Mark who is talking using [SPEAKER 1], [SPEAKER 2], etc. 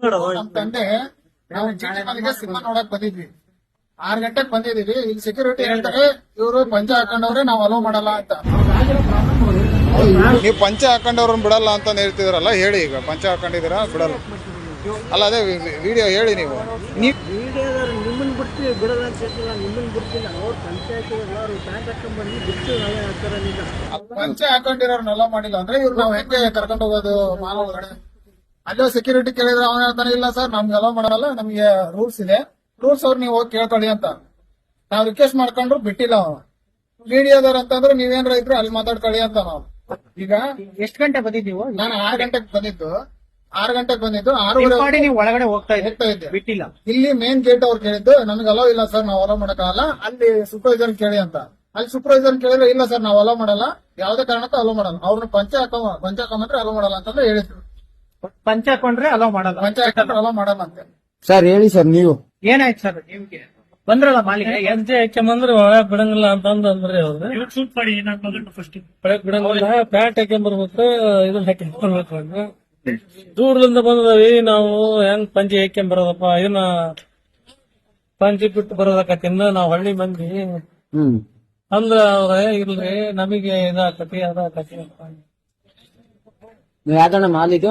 [SPEAKER 1] ನಮ್ ತಂದೆ ನಾವು ಸಿನಿಮಾ ನೋಡಕ್ ಬಂದಿದ್ವಿ. ಆರ್ ಗಂಟೆಗೆ ಬಂದಿದೀವಿ ಈಗ ಸೆಕ್ಯೂರಿಟಿ ಹೇಳ್ತಾರೆ ಇವರು ಪಂಚ ಹಾಕೊಂಡವ್ರೆ ನಾವು ಅಲೋ ಮಾಡಲ್ಲ ಅಂತ.
[SPEAKER 2] ನೀವು ಪಂಚ ಹಾಕೊಂಡವ್ರನ್ನ ಬಿಡಲ್ಲ ಅಂತ ಹೇಳ್ತಿದ್ರಲ್ಲ ಹೇಳಿ ಈಗ. ಪಂಚ ಹಾಕೊಂಡಿದೀರ ಬಿಡಲ್ಲ. ಅಲ್ಲ ಅದೇ ವಿಡಿಯೋ ಹೇಳಿ ನೀವು.
[SPEAKER 3] ನಿಮ್ಮನ್ನ ಬಿಡ್ತೀವಿ ಬಿಡಲ್ಲ ಅಂತ ಹೇಳ್ತಿಲ್ಲ ನಿಮ್ಮನ್ನ ಬಿಡ್ತಿಲ್ಲ. ಅವ್ರು ಪಂಚಾಯತ್ ಎಲ್ಲರೂ ಪ್ಯಾಂಟ್ ಹಾಕೊಂಡ್ಬಂದು ಬಿಟ್ಟು ನಾವೇ ಹಾಕ್ತಾರೆ ನಿನ್ನ
[SPEAKER 1] ಪಂಚ ಹಾಕೊಂಡಿರೋರ್ನ ಅಲೋ ಮಾಡಿಲ್ಲ ಅಂದ್ರೆ ಇವ್ರು ನಾವ್ ಹೆಂಗೆ ಕರ್ಕೊಂಡು ಹೋಗೋದು ಮಾಲ್ ಒಳಗಡೆ? ಅಲ್ಲೋ ಸೆಕ್ಯೂರಿಟಿ ಕೇಳಿದ್ರೆ ಅವನ ಹೇಳ್ತಾನೆ ಇಲ್ಲ ಸರ್ ನಮ್ಗೆ ಅಲೋ ಮಾಡಲ್ಲ ನಮಗೆ ರೂಲ್ಸ್ ಇದೆ. ರೂಲ್ಸ್ ಅವ್ರು ನೀವು ಹೋಗಿ ಕೇಳ್ಕೊಳ್ಳಿ ಅಂತ. ನಾವ್ ರಿಕ್ವೆಸ್ಟ್ ಮಾಡ್ಕೊಂಡ್ರು ಬಿಟ್ಟಿಲ್ಲ ಅವನು. ಮೀಡಿಯಾದವ್ರ ಅಂತಂದ್ರೆ ನೀವೇನ್ರ ಇದ್ರು ಅಲ್ಲಿ ಮಾತಾಡ್ಕೊಳ್ಳಿ ಅಂತ ನಾವು. ಈಗ
[SPEAKER 3] ಎಷ್ಟು ಗಂಟೆ ಬಂದಿದ್ದೀವೋ?
[SPEAKER 1] ನಾನು ಆರು ಗಂಟೆಗೆ ಬಂದಿದ್ದು. ಆರು ಗಂಟೆಗೆ ಬಂದಿದ್ದು. ಆರು
[SPEAKER 3] ಮಾಡಿ ನೀವು ಒಳಗಡೆ ಹೋಗ್ತಾ
[SPEAKER 1] ಹೋಗ್ತಾ ಇದ್ದೆ.
[SPEAKER 3] ಬಿಟ್ಟಿಲ್ಲ.
[SPEAKER 1] ಇಲ್ಲಿ ಮೇನ್ ಗೇಟ್ ಅವ್ರು ಕೇಳಿದ್ದು ನಮ್ಗೆ ಅಲೋ ಇಲ್ಲ ಸರ್ ನಾವು ಅಲೋ ಮಾಡಕ್ಕಾಗಲ್ಲ ಅಲ್ಲಿ ಸೂಪರ್ವೈಸರ್ ಕೇಳಿ ಅಂತ. ಅಲ್ಲಿ ಸೂಪರ್ವೈಸರ್ ಕೇಳಿದ್ರೆ ಇಲ್ಲ ಸರ್ ನಾವು ಅಲೋ ಮಾಡಲ್ಲ. ಯಾವ್ದೇ ಕಾರಣಕ್ಕೂ ಅಲೋ ಮಾಡಲ್ಲ. ಅವ್ರನ್ನ ಪಂಚ ಹಾಕೋ ಪಂಚ ಹಾಕೊಂಬಂದ್ರೆ ಅಲೋ ಮಾಡಲ್ಲ ಅಂತಂದ್ರೆ ಹೇಳಿದ್ರು.
[SPEAKER 3] ಪಂಚ ಹಾಕೊಂಡ್ರೆ ಅಲೋ ಮಾಡಲ್ಲ.
[SPEAKER 1] ಪಂಚ ಹಾಕೊಂಡ್ರೆ ಅಲೋ ಮಾಡಲ್ಲ ಅಂತ.
[SPEAKER 4] ಸರ್ ಹೇಳಿ ಸರ್ ನೀವು.
[SPEAKER 3] ಏನಾಯ್ತು ಸರ್ ನಿಮ್ಗೆ? ಬಂದ್ರಲ್ಲ ಮಾಲೀಕ?
[SPEAKER 5] ಹೆಜ್ಜೆ ಹಾಕ್ಯಂಬಂದ್ರೆ ಒಳಗ್ ಬಿಡಂಗಿಲ್ಲ ಅಂತಂದ್ ಅಂದ್ರೆ ಅವ್ರು.
[SPEAKER 3] ಶೂಟ್ ಮಾಡಿ ಏನಾಗ್ಬೋದು ಫಸ್ಟ್
[SPEAKER 5] ಒಳಗ್ ಬಿಡಂಗಿಲ್ಲ ಪ್ಯಾಂಟ್ ಹಾಕ್ಯಂಬರ್ಬೇಕು ಇದನ್ನ ಹಾಕ್ಯಂಬರ್ಬೇಕು ಅಂತ. ದೂರದಿಂದ ಬಂದದವಿ ನಾವು ಹೆಂಗ್ ಪಂಚಿ ಹಾಕ್ಯಂಬರೋದಪ್ಪ ಇದನ್ನ ಪಂಚಿ ಬಿಟ್ಟು ಬರೋದಕ್ಕತ್ತಿಂದ ನಾವ್ ಹಳ್ಳಿ ಮಂದಿ. ಅಂದ್ರ ಅವ್ರ ಇಲ್ರಿ ನಮಗೆ ಇದಾಕತಿ ಅದಾಕತಿ ಅಂತ.
[SPEAKER 4] ನೀವು ಯಾವ್ದಣ್ಣ ಮಾಲ್ ಇದು